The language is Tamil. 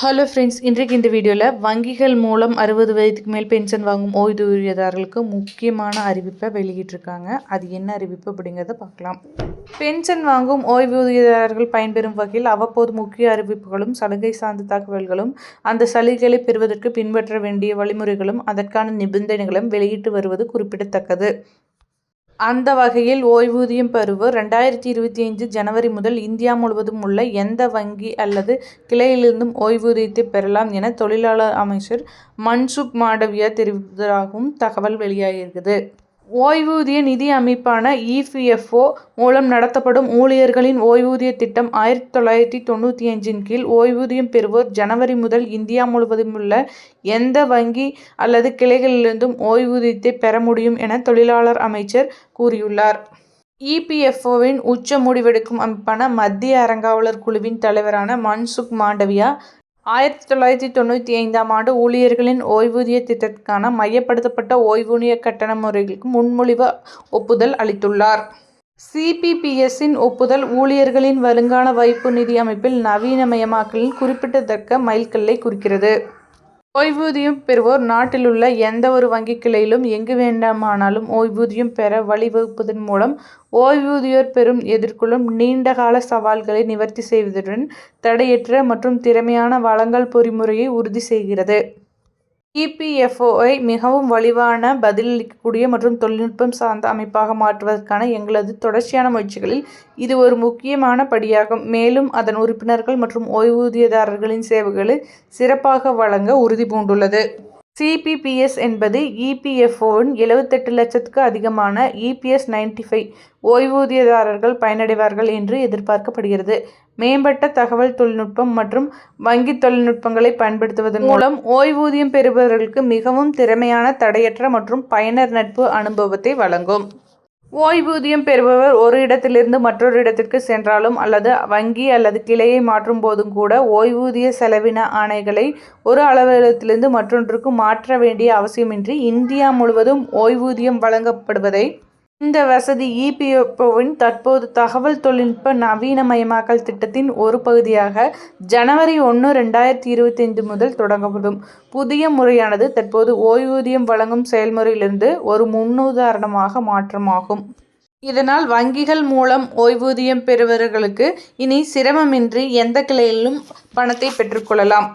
ஹலோ ஃப்ரெண்ட்ஸ் இன்றைக்கு இந்த வீடியோவில் வங்கிகள் மூலம் அறுபது வயதுக்கு மேல் பென்ஷன் வாங்கும் ஓய்வூதியதாரர்களுக்கு முக்கியமான அறிவிப்பை வெளியிட்டிருக்காங்க. அது என்ன அறிவிப்பு அப்படிங்கிறத பார்க்கலாம். பென்ஷன் வாங்கும் ஓய்வூதியதாரர்கள் பயன்பெறும் வகையில் அவ்வப்போது முக்கிய அறிவிப்புகளும் சலுகை சார்ந்த தகவல்களும் அந்த சலுகைகளை பெறுவதற்கு பின்பற்ற வேண்டிய வழிமுறைகளும் அதற்கான நிபந்தனைகளும் வெளியிட்டு வருவது குறிப்பிடத்தக்கது. அந்த வகையில் ஓய்வூதியம் பெறுவோர் ரெண்டாயிரத்தி இருபத்தி ஐந்து ஜனவரி முதல் இந்தியா முழுவதும் உள்ள எந்த வங்கி அல்லது கிளையிலிருந்தும் ஓய்வூதியத்தை பெறலாம் என தொழிலாளர் அமைச்சர் மன்சுக் மாண்டவியா தெரிவித்ததாகவும் தகவல் வெளியாகியிருக்குது. ஓய்வூதிய நிதி அமைப்பான இபிஎஃப்ஓ மூலம் நடத்தப்படும் ஊழியர்களின் ஓய்வூதிய திட்டம் ஆயிரத்தி தொள்ளாயிரத்தி தொண்ணூற்றி அஞ்சின் கீழ் ஓய்வூதியம் பெறுவோர் ஜனவரி முதல் இந்தியா முழுவதும் உள்ள எந்த வங்கி அல்லது கிளைகளிலிருந்தும் ஓய்வூதியத்தை பெற முடியும் என தொழிலாளர் அமைச்சர் கூறியுள்ளார். இபிஎஃப்ஓவின் உச்ச முடிவெடுக்கும் அமைப்பான மத்திய அறங்காவலர் குழுவின் தலைவரான மன்சுக் மாண்டவியா ஆயிரத்தி தொள்ளாயிரத்தி தொண்ணூற்றி ஐந்தாம் ஆண்டு ஊழியர்களின் ஓய்வூதிய திட்டத்திற்கான மையப்படுத்தப்பட்ட ஓய்வூதிய கட்டண முறைகளுக்கு முன்மொழிவு ஒப்புதல் அளித்துள்ளார். சிபிபிஎஸ்ஸின் ஒப்புதல் ஊழியர்களின் வருங்கால வைப்பு நிதி அமைப்பில் நவீனமயமாக்கலின் குறிப்பிடத்தக்க மைல்கல்லை குறிக்கிறது. ஓய்வூதியம் பெறுவோர் நாட்டிலுள்ள எந்த ஒரு வங்கி கிளையிலும் எங்கு வேண்டுமானாலும் ஓய்வூதியம் பெற வழிவகுப்பதன் மூலம் ஓய்வூதியோர் பெறும் எதிர்கொள்ளும் நீண்டகால சவால்களை நிவர்த்தி செய்வதுடன் தடையற்ற மற்றும் திறமையான வழங்கல் பொறிமுறையை உறுதி செய்கிறது. இபிஎஃப்ஓவை மிகவும் வலிவான பதிலளிக்கக்கூடிய மற்றும் தொழில்நுட்பம் சார்ந்த அமைப்பாக மாற்றுவதற்கான எங்களது தொடர்ச்சியான முயற்சிகளில் இது ஒரு முக்கியமான படியாகும். மேலும் அதன் உறுப்பினர்கள் மற்றும் ஓய்வூதியதாரர்களின் சேவைகளை சிறப்பாக வழங்க உறுதி பூண்டுள்ளது. சிபிபிஎஸ் என்பது இபிஎஃப்ஓவின் எழுபத்தெட்டு லட்சத்துக்கு அதிகமான இபிஎஸ் நைன்டி ஃபைவ் ஓய்வூதியதாரர்கள் பயனடைவார்கள் என்று எதிர்பார்க்கப்படுகிறது. மேம்பட்ட தகவல் தொழில்நுட்பம் மற்றும் வங்கி தொழில்நுட்பங்களை பயன்படுத்துவதன் மூலம் ஓய்வூதியம் பெறுபவர்களுக்கு மிகவும் திறமையான தடையற்ற மற்றும் பயனர் நட்பு அனுபவத்தை வழங்கும். ஓய்வூதியம் பெறுபவர் ஒரு இடத்திலிருந்து மற்றொரு இடத்திற்கு சென்றாலும் அல்லது வங்கி அல்லது கிளையை மாற்றும் போதும் கூட ஓய்வூதிய செலவின ஆணைகளை ஒரு அலுவலகத்திலிருந்து மற்றொன்றுக்கு மாற்ற வேண்டிய அவசியமின்றி இந்தியா முழுவதும் ஓய்வூதியம் வழங்கப்படுவதை இந்த வசதி இபிஎஃப்ஓவின் தற்போது தகவல் தொழில்நுட்ப நவீனமயமாக்கல் திட்டத்தின் ஒரு பகுதியாக ஜனவரி ஒன்று ரெண்டாயிரத்தி இருபத்தி ஐந்து முதல் தொடங்கப்படும். புதிய முறையானது தற்போது ஓய்வூதியம் வழங்கும் செயல்முறையிலிருந்து ஒரு முன்னுதாரணமாக மாற்றமாகும். இதனால் வங்கிகள் மூலம் ஓய்வூதியம் பெறுபவர்களுக்கு இனி சிரமமின்றி எந்த கிளையிலும் பணத்தை பெற்றுக்கொள்ளலாம்